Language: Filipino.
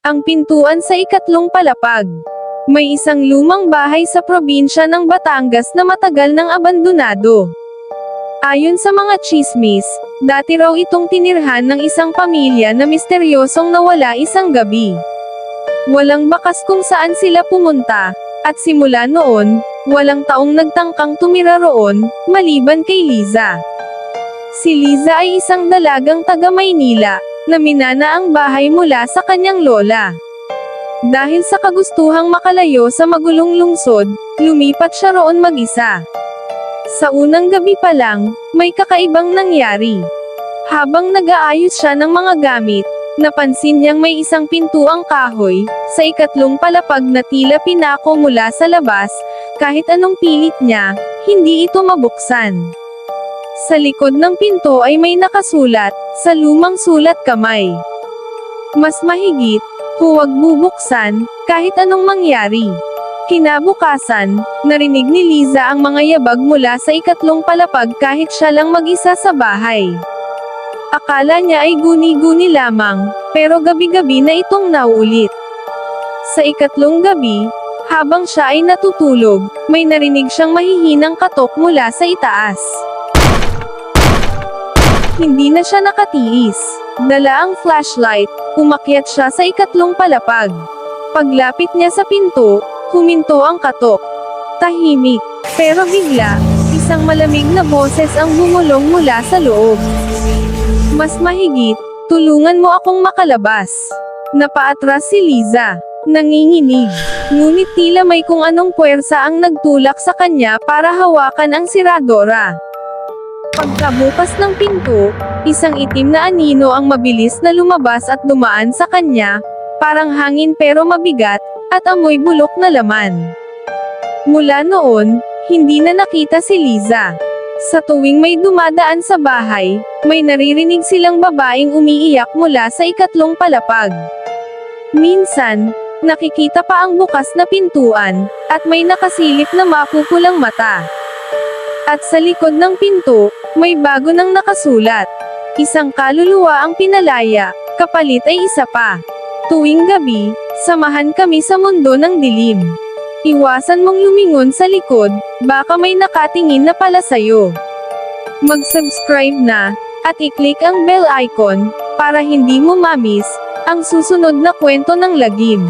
Ang pintuan sa ikatlong palapag. May isang lumang bahay sa probinsya ng Batangas na matagal nang abandonado. Ayon sa mga chismis, dati raw itong tinirhan ng isang pamilya na misteryosong nawala isang gabi. Walang bakas kung saan sila pumunta, at simula noon, walang taong nagtangkang tumira roon, maliban kay Liza. Si Liza ay isang dalagang taga Maynila, na minana ang bahay mula sa kanyang lola. Dahil sa kagustuhang makalayo sa magulong lungsod, lumipat siya roon mag-isa. Sa unang gabi pa lang, may kakaibang nangyari. Habang nag-aayos siya ng mga gamit, napansin niyang may isang pintuang kahoy, sa ikatlong palapag na tila pinako mula sa labas, kahit anong pilit niya, hindi ito mabuksan. Sa likod ng pinto ay may nakasulat, sa lumang sulat kamay. Mas mahigit, huwag bubuksan, kahit anong mangyari. Kinabukasan, narinig ni Liza ang mga yabag mula sa ikatlong palapag kahit siya lang mag-isa sa bahay. Akala niya ay guni-guni lamang, pero gabi-gabi na itong nauulit. Sa ikatlong gabi, habang siya ay natutulog, may narinig siyang mahihinang katok mula sa itaas. Hindi na siya nakatiis. Dala ang flashlight, umakyat siya sa ikatlong palapag. Paglapit niya sa pinto, huminto ang katok. Tahimik. Pero bigla, isang malamig na boses ang bumulong mula sa loob. Mas mahigit, tulungan mo akong makalabas. Napaatras si Liza. Nanginginig. Ngunit tila may kung anong puwersa ang nagtulak sa kanya para hawakan ang siradora. Pagkabukas ng pinto, isang itim na anino ang mabilis na lumabas at dumaan sa kanya, parang hangin pero mabigat, at amoy bulok na laman. Mula noon, hindi na nakita si Liza. Sa tuwing may dumadaan sa bahay, may naririnig silang babaeng umiiyak mula sa ikatlong palapag. Minsan, nakikita pa ang bukas na pintuan, at may nakasilip na mapupulang mata. At sa likod ng pinto, may bago nang nakasulat. Isang kaluluwa ang pinalaya, kapalit ay isa pa. Tuwing gabi, samahan kami sa mundo ng dilim. Iwasan mong lumingon sa likod, baka may nakatingin na pala sa'yo. Mag-subscribe na, at i-click ang bell icon, para hindi mo mamis, ang susunod na kwento ng lagim.